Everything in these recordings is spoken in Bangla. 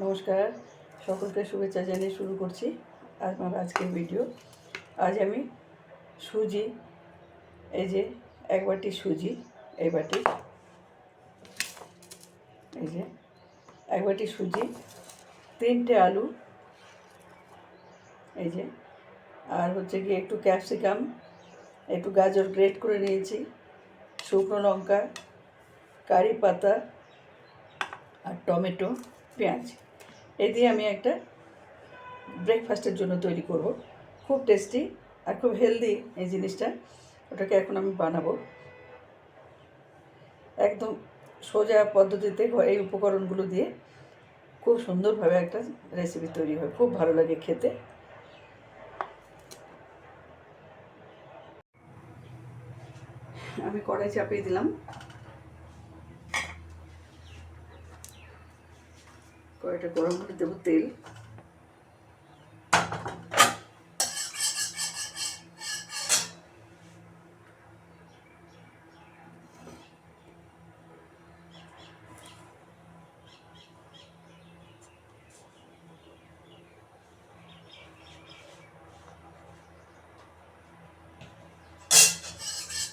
নমস্কার। সকলকে শুভেচ্ছা জানিয়ে শুরু করছি আমার আজকের ভিডিও আজ আমি সুজি, এই যে এক বাটি সুজি, এই বাটি, এই যে এক বাটি সুজি, তিনটে আলু, এই যে, আর হচ্ছে কি একটু ক্যাপসিকাম, একটু গাজর গ্রেট করে নিয়েছি, শুকনো লঙ্কা, কারি পাতা, আর টমেটো। পেঁয়াজ। এই দিয়ে আমি একটা ব্রেকফাস্টের জন্য তৈরি করব। খুব টেস্টি আর খুব হেলদি এই জিনিসটা। ওটাকে এখন আমি বানাবো। একদম সোজা পদ্ধতিতে এই উপকরণগুলো দিয়ে খুব সুন্দরভাবে একটা রেসিপি তৈরি হয়। খুব ভালো লাগে খেতে। আমি কড়াই চাপিয়ে দিলাম। কড়াইটা গরম করে দেবো তেল।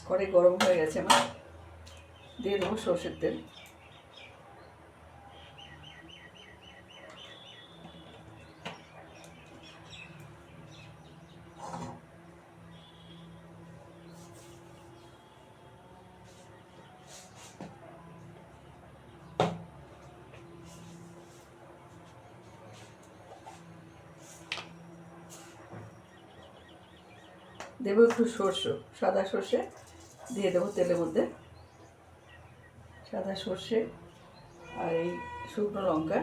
কড়াই গরম হয়ে গেছে আমার দিয়ে দেবো সর্ষের তেল। দেবো একটু সর্ষে, সাদা সর্ষে, দিয়ে দেবো তেলের মধ্যে। সাদা সর্ষে আর এই শুকনো লঙ্কা।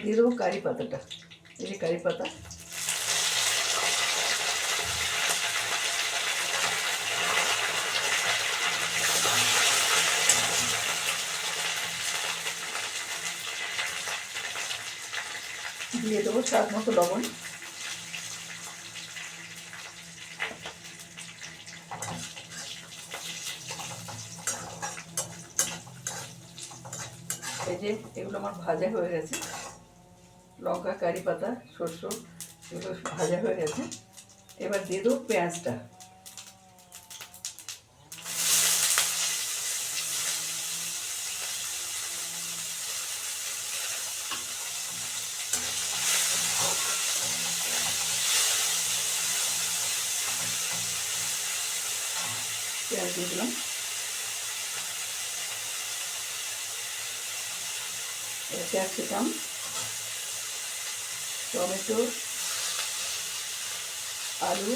দিয়ে দেবো কারি পাতাটা এই যে কারি দিয়ে দেবো স্বাদ মতো লবণ এই যে এগুলো আমার ভাজা হয়ে গেছে লঙ্কা কারি পাতা শস্য এগুলো ভাজা হয়ে গেছে। এবার দিয়ে দেবো পেঁয়াজটা। পেঁয়াজ দিয়ে দিলাম। ক্যাপসিকাম টমেটো আলু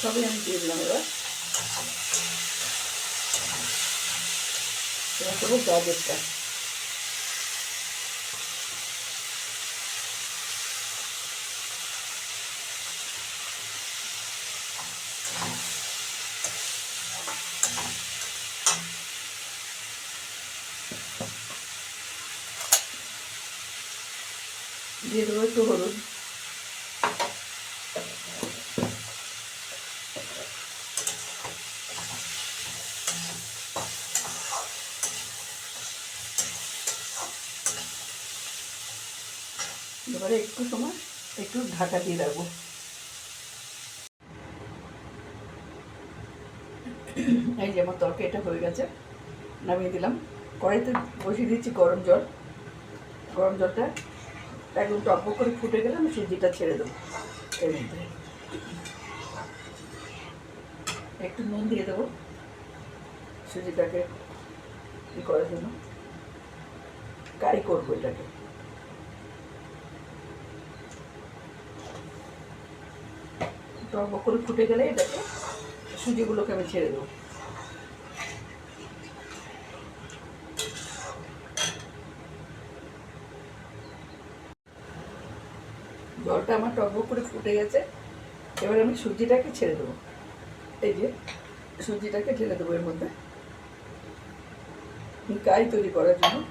সবই আমি দিয়ে দিলাম এবার। এবার দেবো গাজরটা দিয়ে দেবো একটু হলুদ। এবারে একটু সময়, একটু ঢাকা দিয়ে রাখব। এই যে আমার তরকারিটা হয়ে গেছে, নামিয়ে দিলাম। কড়াইতে বসিয়ে দিচ্ছি গরম জল। গরম জলটা একদম টকবক করে ফুটে গেলে আমি সুজিটা ছেড়ে দেবো। একটু নুন দিয়ে দেবো সুজিটাকে ই করার জন্য। কারি করব এটাকে। টকবক করে ফুটে গেলে এটাকে সুজিগুলোকে আমি ছেড়ে দেবো। জলটা আমার টকবক করে ফুটে গেছে। এবার আমি সুজিটাকে ছেড়ে দেবো। এই যে, সুজিটাকে ঢেলে দেবো এর মধ্যে। কাই তৈরি করার জন্য।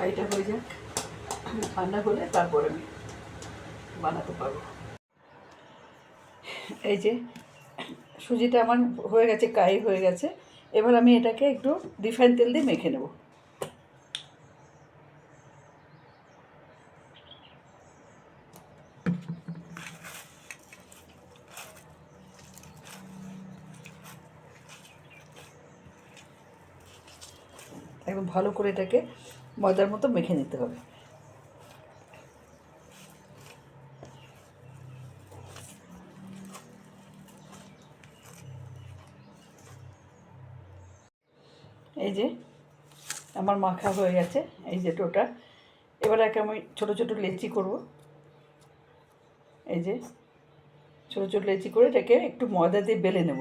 কাইটা হয়ে যাক ঠান্ডা হলে তারপরে আমি বানাতে পারব। এই যে সুজিটা আমার হয়ে গেছে কাই হয়ে গেছে। এবার আমি এটাকে একটু রিফাইন তেল দিয়ে মেখে নেব। একদম ভালো করে এটাকে ময়দার মতো মেখে নিতে হবে। এই যে আমার মাখা হয়ে গেছে, এই যে টোটা। এবার একে আমি ছোটো ছোটো লেচি করব। এই যে ছোটো ছোটো লেচি করে এটাকে একটু ময়দা দিয়ে বেলে নেব।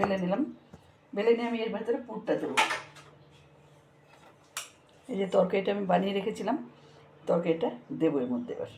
বেলে নিলাম। বেলে নিয়ে আমি এর ভেতরে পুরটা দেবো। এই যে তরকারিটা আমি বানিয়ে রেখেছিলাম, তরকারিটা দেবো এর মধ্যে এবার।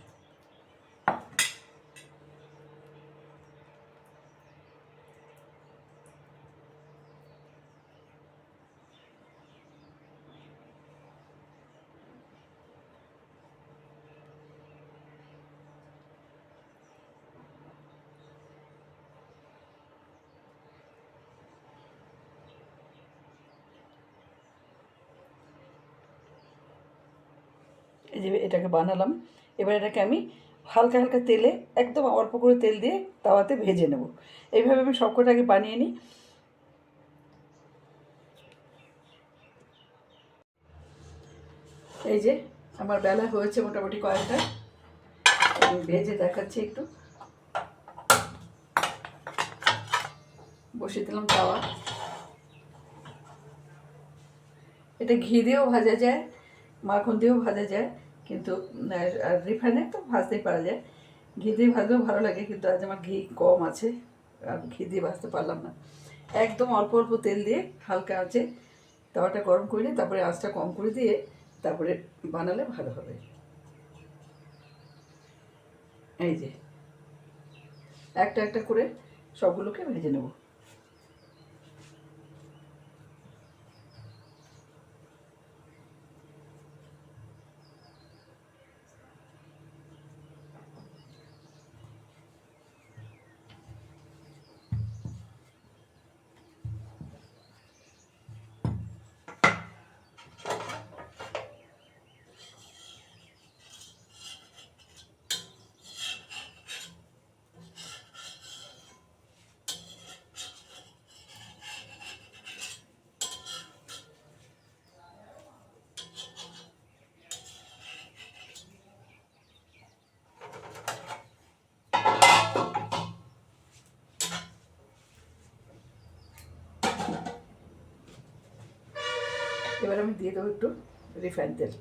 যে এটাকে বানালাম, এবার এটাকে আমি হালকা হালকা তেলে, একদম অল্প করে তেল দিয়ে তাওয়াতে ভেজে নেব। এইভাবে আমি সবকটাকে বানিয়ে নিই। এই যে আমার বেলা হয়েছে মোটামুটি কয়েকটা। আমি ভেজে দেখাচ্ছি একটু। বসিয়ে দিলাম তাওয়া। এটা ঘি দিয়েও ভাজা যায়, মাখন দিয়েও ভাজা যায়। কিন্তু আর রিফাইনে তো ভাজতেই পারা যায়। ঘি দিয়ে ভাজলেও ভালো লাগে, কিন্তু আজ আমার ঘি কম আছে, আর ঘি দিয়ে ভাজতে পারলাম না। একদম অল্প অল্প তেল দিয়ে হালকা আছে তাওয়াটা গরম করে নিয়ে, তারপরে আঁচটা কম করে দিয়ে তারপরে বানালে ভালো হবে। এই যে, একটা একটা করে সবগুলোকে ভেজে নেব। এবার আমি দিয়ে দেবো একটু রিফাইন তেল।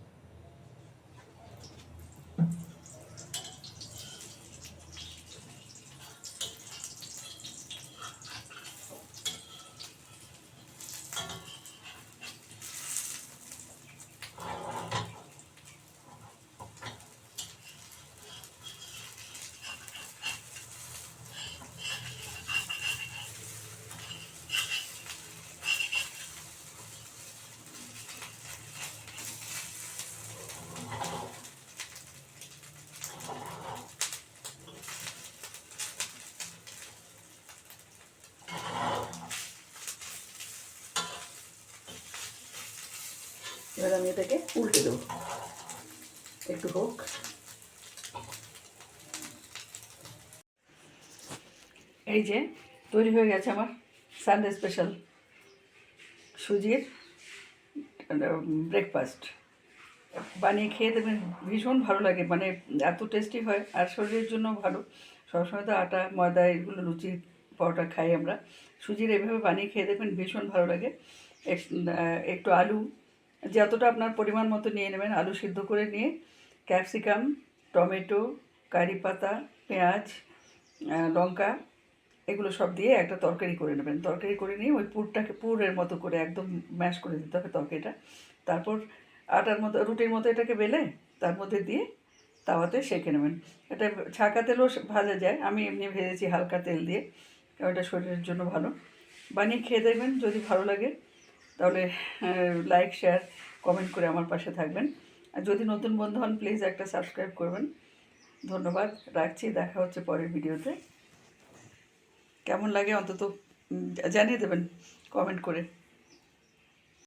এবার আমি এটাকে উল্টে দেবো। একটু হোক। এই যে, তৈরি হয়ে গেছে আমার সানডে স্পেশাল সুজির ব্রেকফাস্ট বানিয়ে খেয়ে দেবেন, ভীষণ ভালো লাগে মানে এত টেস্টি হয়, আর শরীরের জন্য ভালো। সবসময় তো আটা, ময়দা, এগুলো লুচি, পরোটা খাই আমরা। সুজির এভাবে বানিয়ে খেয়ে দেখবেন ভীষণ ভালো লাগে। এক- একটু আলু যতটা আপনার পরিমাণ মতো নিয়ে নেবেন, আলু সিদ্ধ করে নিয়ে, ক্যাপসিকাম, টমেটো, কারি পাতা, পেঁয়াজ লঙ্কা, এগুলো সব দিয়ে একটা তরকারি করে নেবেন। তরকারি করে নিয়ে ওই পুরটাকে, পুরের মতো করে একদম ম্যাশ করে দিতে হবে তরকারিটা। তারপর আটার মতো, রুটির মতো এটাকে বেলে তার মধ্যে দিয়ে তাওয়াতে সেঁকে নেবেন। এটা ছাঁকা তেলও ভাজা যায়। আমি এমনি ভেজেছি হালকা তেল দিয়ে, কারণ এটা শরীরের জন্য ভালো। বানিয়ে খেয়ে দেখবেন যদি ভালো লাগে। তাহলে লাইক শেয়ার কমেন্ট করে আমার পাশে থাকবেন। আর যদি নতুন বন্ধু হন প্লিজ একটা সাবস্ক্রাইব করবেন। ধন্যবাদ, রাখছি, দেখা হচ্ছে পরের ভিডিওতে। কেমন লাগে অন্তত জানিয়ে দেবেন কমেন্ট করে।